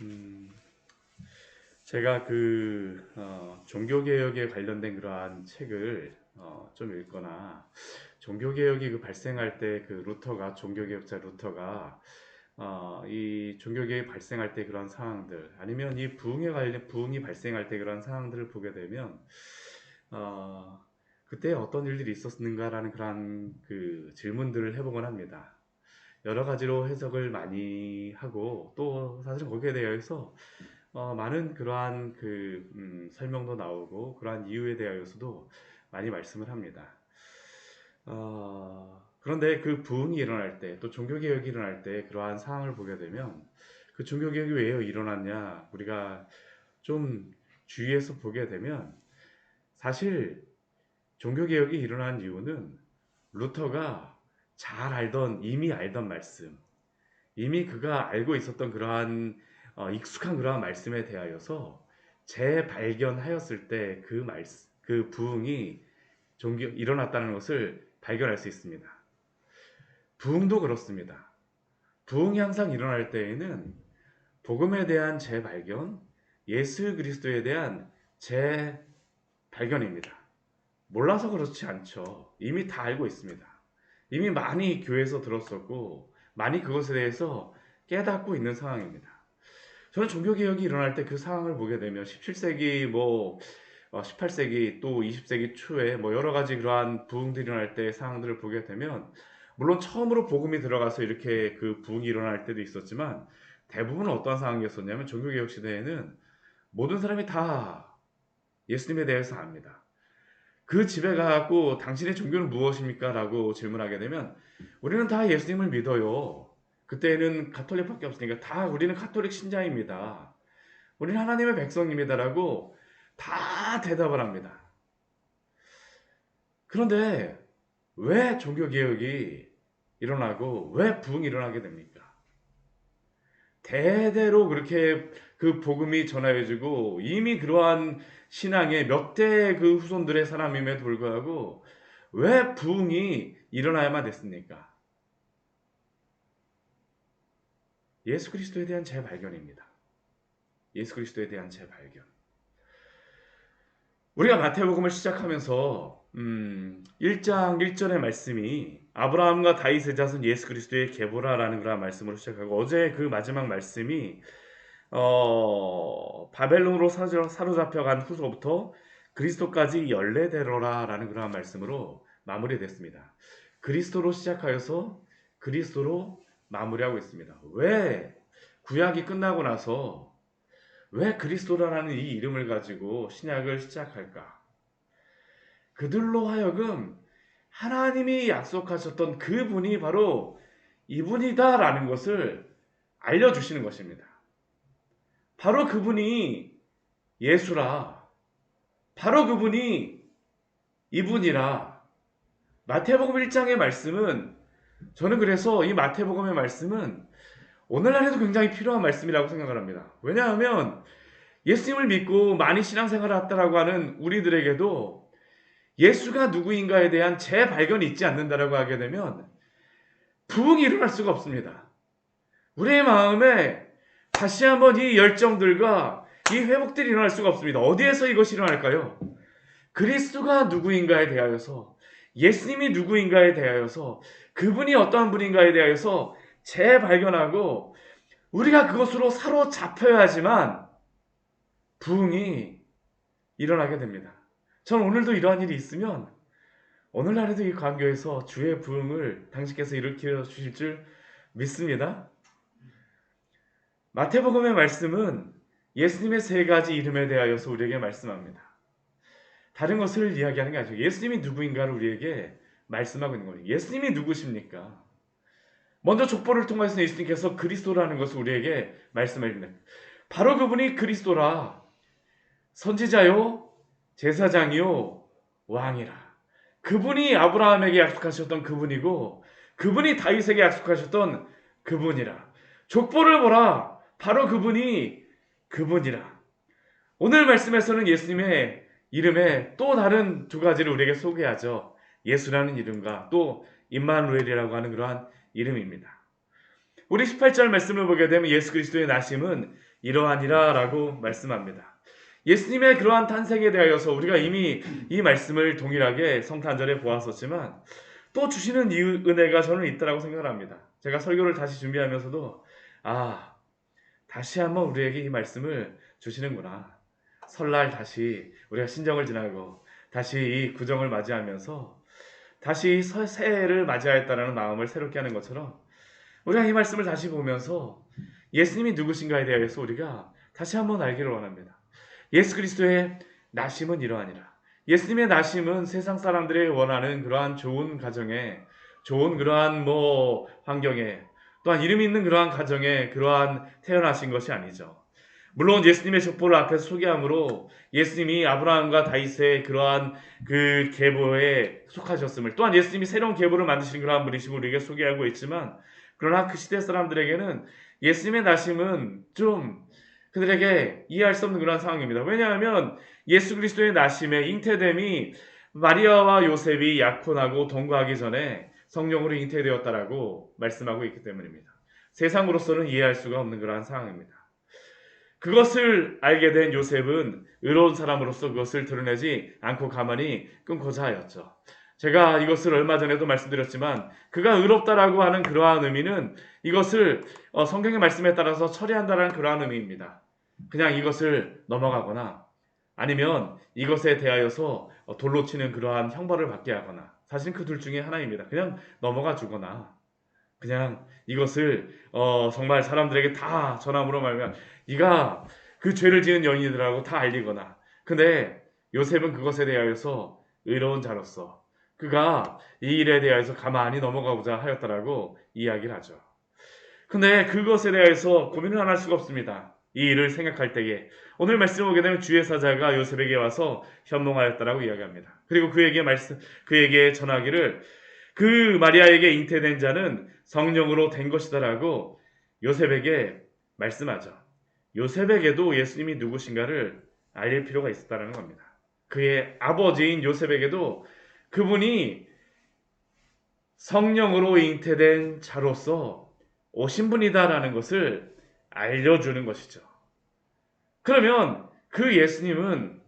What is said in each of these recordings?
음, 제가 그 어, 종교개혁에 관련된 그러한 책을 어, 좀 읽거나 종교개혁이 그 발생할 때 그 루터가 종교개혁자 루터가 어, 이 종교개혁이 발생할 때 그런 상황들 아니면 이 부흥에 관련 부흥이 발생할 때 그런 상황들을 보게 되면 어, 그때 어떤 일들이 있었는가라는 그런 그 질문들을 해보곤 합니다. 여러 가지로 해석을 많이 하고 또 사실은 거기에 대해서 어, 많은 그러한 그 음, 설명도 나오고 그러한 이유에 대하여서도 많이 말씀을 합니다. 어, 그런데 그 부흥이 일어날 때 또 종교개혁이 일어날 때 그러한 상황을 보게 되면 그 종교개혁이 왜 일어났냐 우리가 좀 주위에서 보게 되면 사실 종교개혁이 일어난 이유는 루터가 잘 알던 이미 알던 말씀 이미 그가 알고 있었던 그러한 어, 익숙한 그러한 말씀에 대하여서 재발견하였을 때 그 말씀 그 부흥이 종교 일어났다는 것을 발견할 수 있습니다. 부흥도 그렇습니다. 부흥이 항상 일어날 때에는 복음에 대한 재발견, 예수 그리스도에 대한 재발견입니다. 몰라서 그렇지 않죠. 이미 다 알고 있습니다. 이미 많이 교회에서 들었었고 많이 그것에 대해서 깨닫고 있는 상황입니다. 저는 종교개혁이 일어날 때 그 상황을 보게 되면 17세기 뭐 18세기 또 20세기 초에 뭐 여러 가지 그러한 부흥들이 일어날 때 상황들을 보게 되면 물론 처음으로 복음이 들어가서 이렇게 그 부흥이 일어날 때도 있었지만 대부분은 어떠한 상황이었었냐면 종교개혁 시대에는 모든 사람이 다 예수님에 대해서 압니다. 그 집에 가고 당신의 종교는 무엇입니까? 라고 질문하게 되면 우리는 다 예수님을 믿어요. 그때는 가톨릭밖에 없으니까 다 우리는 가톨릭 신자입니다. 우리는 하나님의 백성입니다라고 다 대답을 합니다. 그런데 왜 종교 개혁이 일어나고 왜 부흥이 일어나게 됩니까? 대대로 그렇게 그 복음이 전하여지고 이미 그러한 신앙의 몇 대 그 후손들의 사람임에도 불구하고 왜 부흥이 일어나야만 됐습니까? 예수 그리스도에 대한 재발견입니다. 예수 그리스도에 대한 재발견. 우리가 마태복음을 시작하면서 음, 1장 1절의 말씀이 아브라함과 다윗의 자손 예수 그리스도의 계보라라는 그런 말씀으로 시작하고 어제 그 마지막 말씀이 어, 바벨론으로 사로잡혀간 후서부터 그리스도까지 열례대로라라는 그런 말씀으로 마무리됐습니다. 그리스도로 시작하여서 그리스도로 마무리하고 있습니다. 왜 구약이 끝나고 나서 왜 그리스도라는 이 이름을 가지고 신약을 시작할까? 그들로 하여금 하나님이 약속하셨던 그분이 바로 이분이다라는 것을 알려주시는 것입니다. 바로 그분이 예수라. 바로 그분이 이분이라. 마태복음 1장의 말씀은 저는 그래서 이 마태복음의 말씀은 오늘날에도 굉장히 필요한 말씀이라고 생각을 합니다. 왜냐하면 예수님을 믿고 많이 신앙생활을 했다라고 하는 우리들에게도 예수가 누구인가에 대한 재발견이 있지 않는다라고 하게 되면 부흥이 일어날 수가 없습니다. 우리의 마음에 다시 한번 이 열정들과 이 회복들이 일어날 수가 없습니다. 어디에서 이것이 일어날까요? 그리스도가 누구인가에 대하여서 예수님이 누구인가에 대하여서 그분이 어떠한 분인가에 대하여서 재발견하고 우리가 그것으로 사로잡혀야지만 부흥이 일어나게 됩니다. 저는 오늘도 이러한 일이 있으면 오늘날에도 이 광교에서 주의 부흥을 당신께서 일으켜 주실 줄 믿습니다. 마태복음의 말씀은 예수님의 세 가지 이름에 대하여서 우리에게 말씀합니다. 다른 것을 이야기하는 게 아니죠. 예수님이 누구인가를 우리에게 말씀하고 있는 거예요. 예수님이 누구십니까? 먼저 족보를 통해서 예수님께서 그리스도라는 것을 우리에게 말씀합니다. 바로 그분이 그리스도라. 선지자요, 제사장이요, 왕이라. 그분이 아브라함에게 약속하셨던 그분이고, 그분이 다윗에게 약속하셨던 그분이라. 족보를 보라. 바로 그분이 그분이라. 오늘 말씀에서는 예수님의 이름에 또 다른 두 가지를 우리에게 소개하죠. 예수라는 이름과 또 임마누엘이라고 하는 그러한 이름입니다. 우리 18절 말씀을 보게 되면 예수 그리스도의 나심은 이러하니라라고 말씀합니다. 예수님의 그러한 탄생에 대하여서 우리가 이미 이 말씀을 동일하게 성탄절에 보았었지만 또 주시는 이 은혜가 저는 있다라고 생각을 합니다. 제가 설교를 다시 준비하면서도 아 다시 한번 우리에게 이 말씀을 주시는구나. 설날 다시 우리가 신정을 지나고 다시 이 구정을 맞이하면서 다시 새해를 맞이하였다는 마음을 새롭게 하는 것처럼 우리가 이 말씀을 다시 보면서 예수님이 누구신가에 대해서 우리가 다시 한번 알기를 원합니다. 예수 그리스도의 나심은 이러하니라. 예수님의 나심은 세상 사람들이 원하는 그러한 좋은 가정에 좋은 그러한 뭐 환경에 또한 이름 있는 그러한 가정에 그러한 태어나신 것이 아니죠. 물론 예수님의 족보를 앞에서 소개함으로 예수님이 아브라함과 다윗의 그러한 그 계보에 속하셨음을 또한 예수님이 새로운 계보를 만드신 그러한 분이심을 우리에게 소개하고 있지만 그러나 그 시대 사람들에게는 예수님의 나심은 좀 그들에게 이해할 수 없는 그런 상황입니다. 왜냐하면 예수 그리스도의 나심의 잉태됨이 마리아와 요셉이 약혼하고 동거하기 전에 성령으로 잉태되었다라고 말씀하고 있기 때문입니다. 세상으로서는 이해할 수가 없는 그러한 상황입니다. 그것을 알게 된 요셉은 의로운 사람으로서 그것을 드러내지 않고 가만히 끊고자 하였죠. 제가 이것을 얼마 전에도 말씀드렸지만 그가 의롭다라고 하는 그러한 의미는 이것을 어, 성경의 말씀에 따라서 처리한다는 그러한 의미입니다. 그냥 이것을 넘어가거나 아니면 이것에 대하여서 어, 돌로 치는 그러한 형벌을 받게 하거나 사실 그 둘 중에 하나입니다. 그냥 넘어가 주거나 그냥 이것을 어, 정말 사람들에게 다 전함으로 말하면 네가 그 죄를 지은 여인들하고 다 알리거나 근데 요셉은 그것에 대하여서 의로운 자로서 그가 이 일에 대해서 가만히 넘어가고자 하였다라고 이야기를 하죠. 근데 그것에 대해서 고민을 안 할 수가 없습니다. 이 일을 생각할 때에 오늘 말씀 보게 되면 주의 사자가 요셉에게 와서 현몽하였다라고 이야기합니다. 그리고 그에게 말씀 그에게 전하기를 그 마리아에게 잉태된 자는 성령으로 된 것이다라고 요셉에게 말씀하죠. 요셉에게도 예수님이 누구신가를 알릴 필요가 있었다는 겁니다. 그의 아버지인 요셉에게도 그분이 성령으로 잉태된 자로서 오신 분이다라는 것을 알려주는 것이죠. 그러면 그 예수님은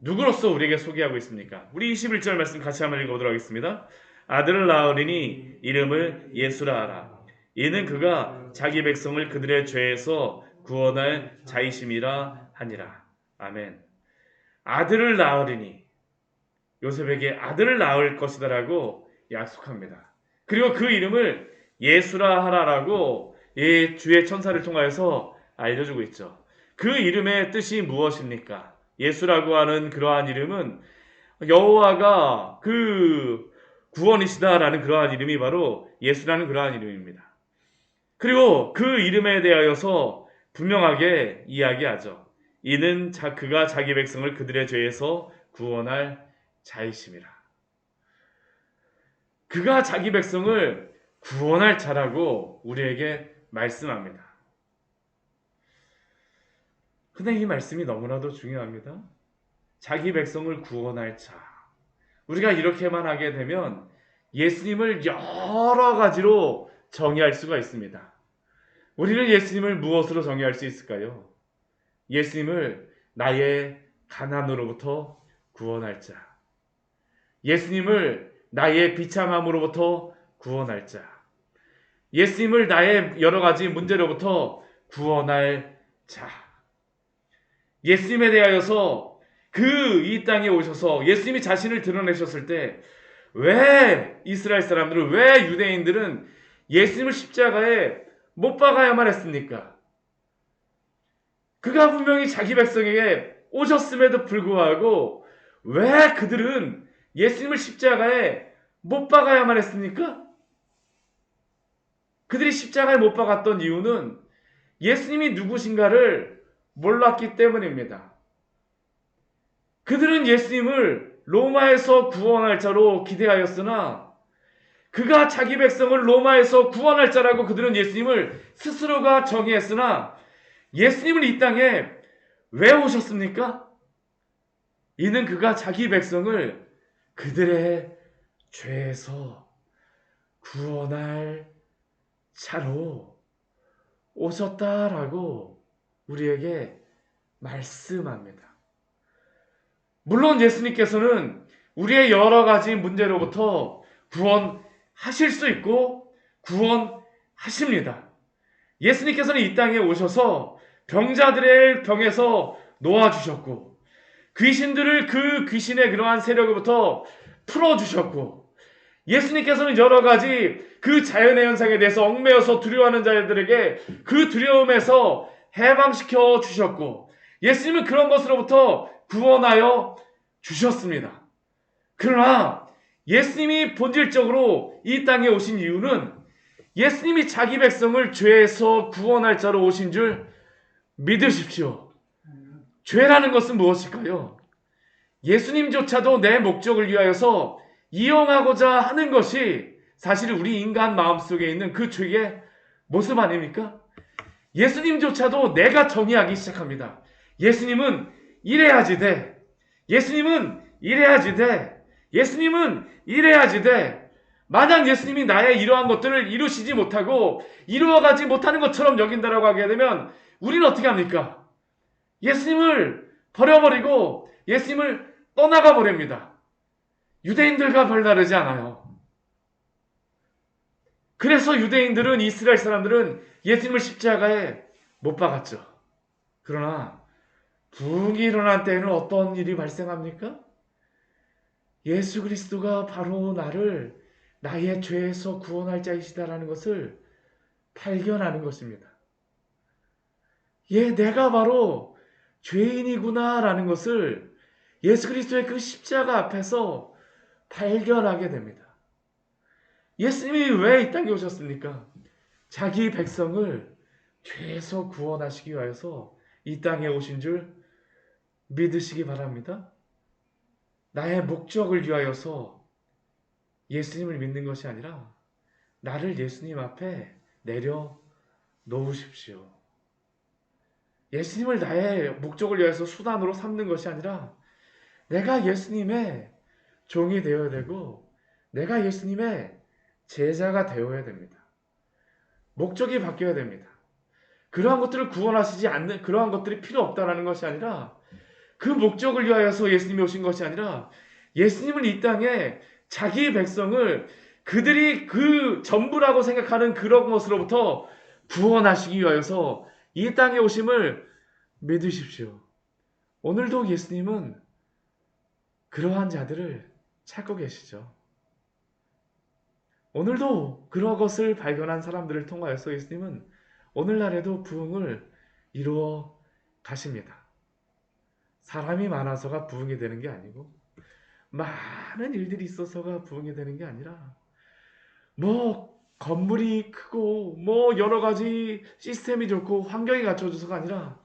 누구로서 우리에게 소개하고 있습니까? 우리 21절 말씀 같이 한번 읽어보도록 하겠습니다. 아들을 낳으리니 이름을 예수라 하라. 이는 그가 자기 백성을 그들의 죄에서 구원할 자이심이라 하니라. 아멘. 아들을 낳으리니 요셉에게 아들을 낳을 것이다라고 약속합니다. 그리고 그 이름을 예수라 하라라고 이 주의 천사를 통하여서 알려주고 있죠. 그 이름의 뜻이 무엇입니까? 예수라고 하는 그러한 이름은 여호와가 그 구원이시다라는 그러한 이름이 바로 예수라는 그러한 이름입니다. 그리고 그 이름에 대하여서 분명하게 이야기하죠. 이는 자, 그가 자기 백성을 그들의 죄에서 구원할 자이심이라. 그가 자기 백성을 구원할 자라고 우리에게 말씀합니다. 근데 이 말씀이 너무나도 중요합니다. 자기 백성을 구원할 자. 우리가 이렇게만 하게 되면 예수님을 여러 가지로 정의할 수가 있습니다. 우리는 예수님을 무엇으로 정의할 수 있을까요? 예수님을 나의 가난으로부터 구원할 자. 예수님을 나의 비참함으로부터 구원할 자. 예수님을 나의 여러 가지 문제로부터 구원할 자. 예수님에 대하여서 그 이 땅에 오셔서 예수님이 자신을 드러내셨을 때 왜 이스라엘 사람들은 왜 유대인들은 예수님을 십자가에 못 박아야만 했습니까? 그가 분명히 자기 백성에게 오셨음에도 불구하고 왜 그들은 예수님을 십자가에 못 박아야만 했습니까? 그들이 십자가에 못 박았던 이유는 예수님이 누구신가를 몰랐기 때문입니다. 그들은 예수님을 로마에서 구원할 자로 기대하였으나 그가 자기 백성을 로마에서 구원할 자라고 그들은 예수님을 스스로가 정의했으나 예수님을 이 땅에 왜 오셨습니까? 이는 그가 자기 백성을 그들의 죄에서 구원할 자로 오셨다라고 우리에게 말씀합니다. 물론 예수님께서는 우리의 여러 가지 문제로부터 구원하실 수 있고 구원하십니다. 예수님께서는 이 땅에 오셔서 병자들의 병에서 놓아주셨고 귀신들을 그 귀신의 그러한 세력으로부터 풀어주셨고 예수님께서는 여러 가지 그 자연의 현상에 대해서 얽매여서 두려워하는 자들에게 그 두려움에서 해방시켜 주셨고 예수님은 그런 것으로부터 구원하여 주셨습니다. 그러나 예수님이 본질적으로 이 땅에 오신 이유는 예수님이 자기 백성을 죄에서 구원할 자로 오신 줄 믿으십시오. 죄라는 것은 무엇일까요? 예수님조차도 내 목적을 위하여서 이용하고자 하는 것이 사실 우리 인간 마음속에 있는 그 죄의 모습 아닙니까? 예수님조차도 내가 정의하기 시작합니다. 예수님은 이래야지 돼. 예수님은 이래야지 돼. 예수님은 이래야지 돼. 만약 예수님이 나의 이러한 것들을 이루시지 못하고 이루어가지 못하는 것처럼 여긴다라고 하게 되면 우리는 어떻게 합니까? 예수님을 버려버리고 예수님을 떠나가 버립니다. 유대인들과 별다르지 않아요. 그래서 유대인들은 이스라엘 사람들은 예수님을 십자가에 못 박았죠. 그러나 부흥이 일어난 때에는 어떤 일이 발생합니까? 예수 그리스도가 바로 나를 나의 죄에서 구원할 자이시다라는 것을 발견하는 것입니다. 예, 내가 바로 죄인이구나라는 것을 예수 그리스도의 그 십자가 앞에서 발견하게 됩니다. 예수님이 왜 이 땅에 오셨습니까? 자기 백성을 죄에서 구원하시기 위하여서 이 땅에 오신 줄 믿으시기 바랍니다. 나의 목적을 위하여서 예수님을 믿는 것이 아니라 나를 예수님 앞에 내려 놓으십시오. 예수님을 나의 목적을 위해서 수단으로 삼는 것이 아니라 내가 예수님의 종이 되어야 되고 내가 예수님의 제자가 되어야 됩니다. 목적이 바뀌어야 됩니다. 그러한 것들을 구원하시지 않는 그러한 것들이 필요 없다라는 것이 아니라 그 목적을 위하여서 예수님이 오신 것이 아니라 예수님은 이 땅에 자기 백성을 그들이 그 전부라고 생각하는 그런 것으로부터 구원하시기 위하여서 이 땅에 오심을 믿으십시오. 오늘도 예수님은 그러한 자들을 찾고 계시죠. 오늘도 그런 것을 발견한 사람들을 통하여서 예수님은 오늘날에도 부흥을 이루어 가십니다. 사람이 많아서가 부흥이 되는 게 아니고 많은 일들이 있어서가 부흥이 되는 게 아니라 뭐 건물이 크고 뭐 여러 가지 시스템이 좋고 환경이 갖춰져서가 아니라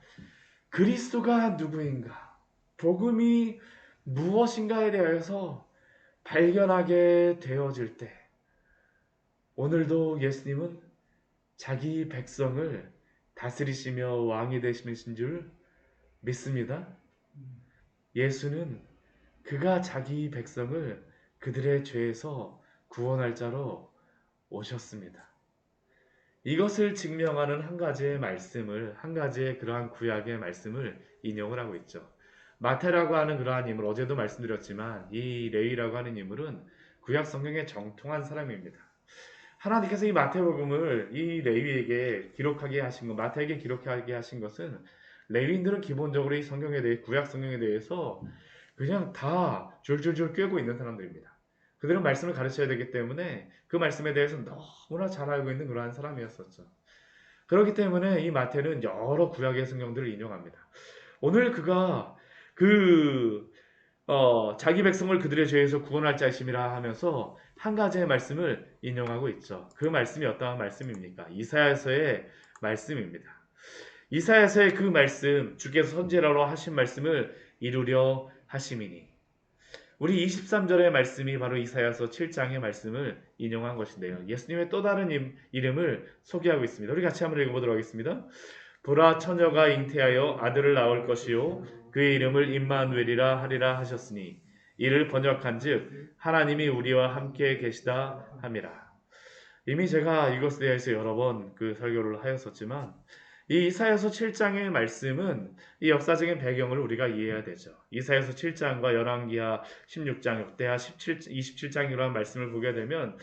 그리스도가 누구인가 복음이 무엇인가에 대해서 발견하게 되어질 때 오늘도 예수님은 자기 백성을 다스리시며 왕이 되시는 줄 믿습니다. 예수는 그가 자기 백성을 그들의 죄에서 구원할 자로 오셨습니다. 이것을 증명하는 한 가지의 말씀을 한 가지의 그러한 구약의 말씀을 인용을 하고 있죠. 마태라고 하는 그러한 인물 어제도 말씀드렸지만 이 레위라고 하는 인물은 구약 성경에 정통한 사람입니다. 하나님께서 이 마태복음을 이 레위에게 기록하게 하신 것, 마태에게 기록하게 하신 것은 레위인들은 기본적으로 이 성경에 대해 구약 성경에 대해서 그냥 다 줄줄줄 꿰고 있는 사람들입니다. 그들은 말씀을 가르쳐야 되기 때문에 그 말씀에 대해서 너무나 잘 알고 있는 그러한 사람이었었죠. 그렇기 때문에 이 마태는 여러 구약의 성경들을 인용합니다. 오늘 그가 그 어, 자기 백성을 그들의 죄에서 구원할 자이심이라 하면서 한 가지의 말씀을 인용하고 있죠. 그 말씀이 어떠한 말씀입니까? 이사야서의 말씀입니다. 이사야서의 그 말씀, 주께서 선지자로 하신 말씀을 이루려 하심이니. 우리 23절의 말씀이 바로 이사야서 7장의 말씀을 인용한 것인데요. 예수님의 또 다른 이름을 소개하고 있습니다. 우리 같이 한번 읽어보도록 하겠습니다. 보라 처녀가 잉태하여 아들을 낳을 것이요 그의 이름을 임마누엘이라 하리라 하셨으니 이를 번역한즉 하나님이 우리와 함께 계시다 함이라. 이미 제가 이것에 대해서 여러 번 그 설교를 하였었지만 이 이사야서 7장의 말씀은 이 역사적인 배경을 우리가 이해해야 되죠. 이사야서 7장과 열왕기하 16장, 역대하 17, 27장이라는 말씀을 보게 되면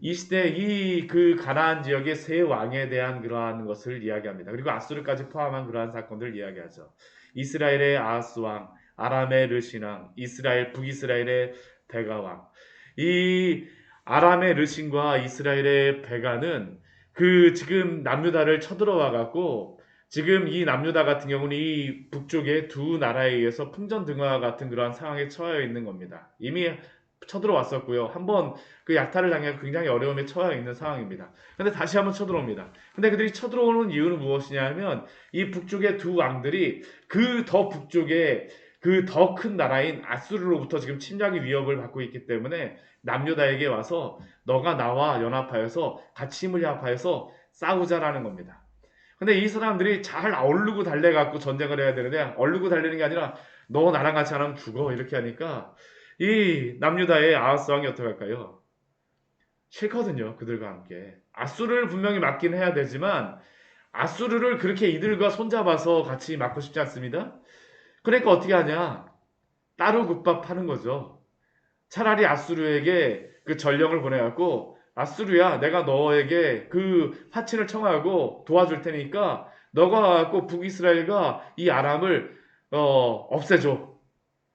이 시대 이 그 가나안 지역의 세 왕에 대한 그러한 것을 이야기합니다. 그리고 아수르까지 포함한 그러한 사건들을 이야기하죠. 이스라엘의 아하스 왕, 아람의 르신왕, 이스라엘 북이스라엘의 베가 왕. 이 아람의 르신과 이스라엘의 베가는 그 지금 남유다를 쳐들어와 갖고 지금 이 남유다 같은 경우는 이 북쪽의 두 나라에 의해서 풍전등화 같은 그러한 상황에 처해 있는 겁니다. 이미 쳐들어왔었고요. 한번 그 약탈을 당해 굉장히 어려움에 처해 있는 상황입니다. 근데 다시 한번 쳐들어옵니다. 근데 그들이 쳐들어오는 이유는 무엇이냐면 이 북쪽의 두 왕들이 그 더 북쪽에 그 더 큰 나라인 아수르로부터 지금 침략의 위협을 받고 있기 때문에 남유다에게 와서 너가 나와 연합하여서 같이 힘을 합하여서 싸우자라는 겁니다. 근데 이 사람들이 잘 어울르고 달래갖고 전쟁을 해야 되는데 얼르고 달리는 게 아니라 너 나랑 같이 안 하면 죽어 이렇게 하니까 이 남유다의 아하스 왕이 어떻게 할까요? 싫거든요. 그들과 함께. 아수르를 분명히 맞긴 해야 되지만 아수르를 그렇게 이들과 손잡아서 같이 맞고 싶지 않습니다. 그러니까 어떻게 하냐? 따로 국밥 하는 거죠. 차라리 아수르에게 그 전령을 보내갖고 아수르야 내가 너에게 그 화친을 청하고 도와줄 테니까 너가 갖고 북이스라엘과 이 아람을 어, 없애줘.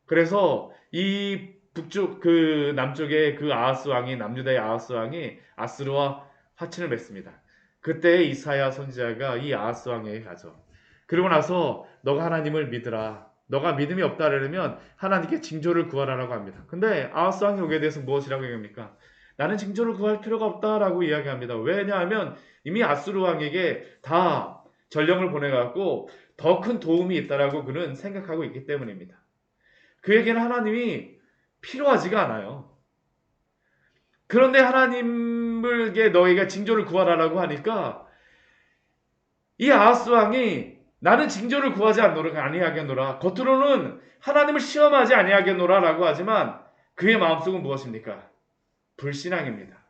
그래서 이 북쪽 그 남쪽에 그 아하스 왕이 남유다의 아하스 왕이 아스르와 화친을 맺습니다. 그때 이사야 선지자가 이 아하스 왕에게 가죠. 그리고 나서 너가 하나님을 믿으라. 너가 믿음이 없다 그러면 하나님께 징조를 구하라라고 합니다. 근데 아하스 왕이 오게 돼서 무엇이라고 얘기합니까? 나는 징조를 구할 필요가 없다라고 이야기합니다. 왜냐하면 이미 아수르 왕에게 다 전령을 보내갖고 더 큰 도움이 있다라고 그는 생각하고 있기 때문입니다. 그에게는 하나님이 필요하지가 않아요. 그런데 하나님을게 너희가 징조를 구하라라고 하니까 이 아하스 왕이 나는 징조를 구하지 않노라 아니하겠노라 겉으로는 하나님을 시험하지 아니하겠노라라고 하지만 그의 마음속은 무엇입니까? 불신앙입니다.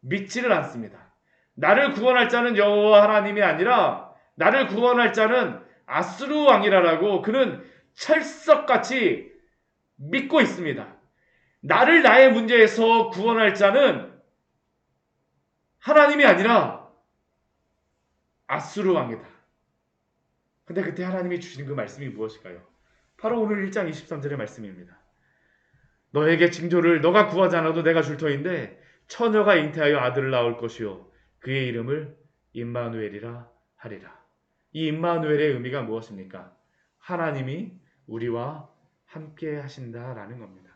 믿지를 않습니다. 나를 구원할 자는 여호와 하나님이 아니라 나를 구원할 자는 아스루 왕이라라고 그는 철석같이 믿고 있습니다. 나를 나의 문제에서 구원할 자는 하나님이 아니라 아수르 왕이다. 근데 그때 하나님이 주시는 그 말씀이 무엇일까요? 바로 오늘 1장 23절의 말씀입니다. 너에게 징조를 너가 구하지 않아도 내가 줄 터인데 처녀가 잉태하여 아들을 낳을 것이요 그의 이름을 임마누엘이라 하리라. 이 임마누엘의 의미가 무엇입니까? 하나님이 우리와 함께 하신다라는 겁니다.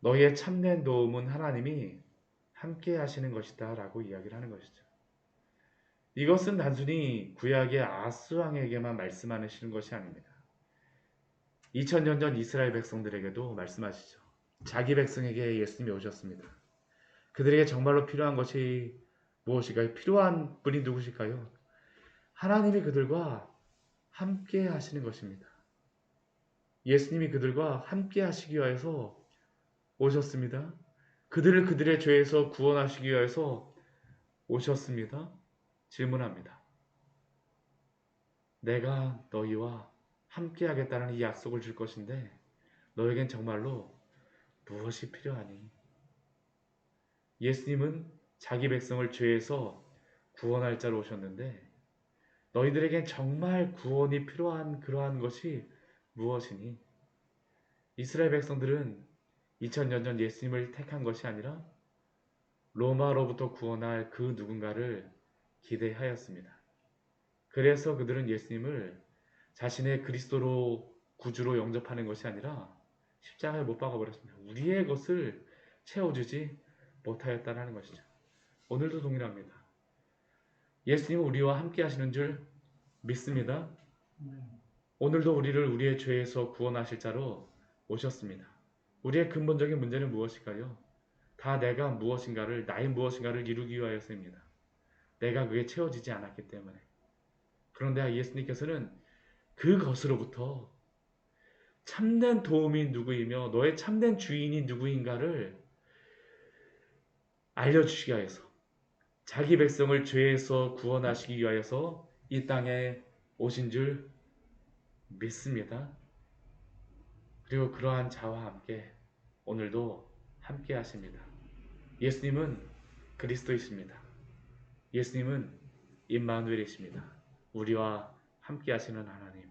너희의 참된 도움은 하나님이 함께 하시는 것이다라고 이야기를 하는 것이죠. 이것은 단순히 구약의 아스 왕에게만 말씀하시는 것이 아닙니다. 2000년 전 이스라엘 백성들에게도 말씀하시죠. 자기 백성에게 예수님이 오셨습니다. 그들에게 정말로 필요한 것이 무엇일까요? 필요한 분이 누구실까요? 하나님이 그들과 함께 하시는 것입니다. 예수님이 그들과 함께 하시기 위해서 오셨습니다. 그들을 그들의 죄에서 구원하시기 위해서 오셨습니다. 질문합니다. 내가 너희와 함께 하겠다는 이 약속을 줄 것인데 너에겐 정말로 무엇이 필요하니? 예수님은 자기 백성을 죄에서 구원할 자로 오셨는데 너희들에겐 정말 구원이 필요한 그러한 것이 무엇이니? 이스라엘 백성들은 2000년 전 예수님을 택한 것이 아니라 로마로부터 구원할 그 누군가를 기대하였습니다. 그래서 그들은 예수님을 자신의 그리스도로 구주로 영접하는 것이 아니라 십자가에 못 박아버렸습니다. 우리의 것을 채워주지 못하였다는 것이죠. 오늘도 동일합니다. 예수님은 우리와 함께 하시는 줄 믿습니다. 오늘도 우리를 우리의 죄에서 구원하실 자로 오셨습니다. 우리의 근본적인 문제는 무엇일까요? 다 내가 무엇인가를, 나의 무엇인가를 이루기 위하여서입니다. 내가 그게 채워지지 않았기 때문에. 그런데 예수님께서는 그것으로부터 참된 도움이 누구이며 너의 참된 주인이 누구인가를 알려주시기 위해서 자기 백성을 죄에서 구원하시기 위하여서 이 땅에 오신 줄 믿습니다. 그리고 그러한 자와 함께 오늘도 함께 하십니다. 예수님은 그리스도이십니다. 예수님은 임마누엘이십니다. 우리와 함께 하시는 하나님,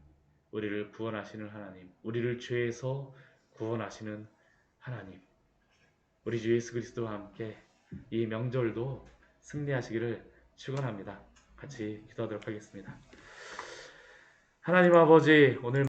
우리를 구원하시는 하나님, 우리를 죄에서 구원하시는 하나님. 우리 주 예수 그리스도와 함께 이 명절도 승리하시기를 축원합니다. 같이 기도하도록 하겠습니다. 하나님 아버지 오늘